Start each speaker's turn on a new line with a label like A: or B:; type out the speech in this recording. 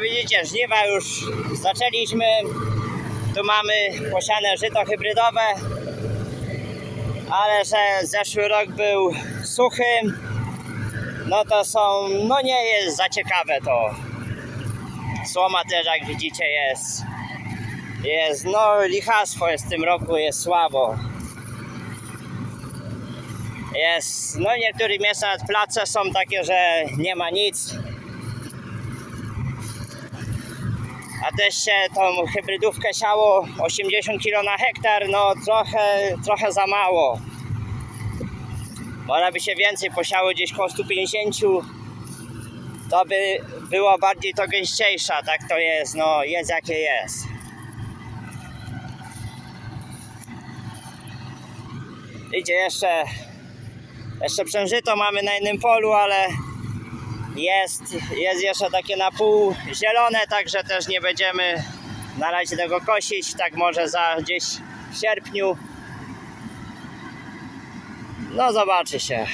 A: widzicie, żniwa już zaczęliśmy. Tu mamy posiane żyto hybrydowe, ale że zeszły rok był suchy, no to są, no nie jest za ciekawe to. Słoma też jak widzicie jest, jest, no lichactwo jest w tym roku, jest słabo. Jest, no niektórych miejscach place są takie, że nie ma nic. Też się tą hybrydówkę siało 80 kg na hektar, no trochę, trochę za mało. Można by się więcej posiało gdzieś koło 150, to by było bardziej to gęściejsza, tak to jest, no jest jakie jest. Idzie jeszcze, jeszcze przężyto mamy na innym polu, ale jest, jest jeszcze takie na pół zielone, także też nie będziemy na razie tego kosić, tak może za gdzieś w sierpniu. No zobaczy się.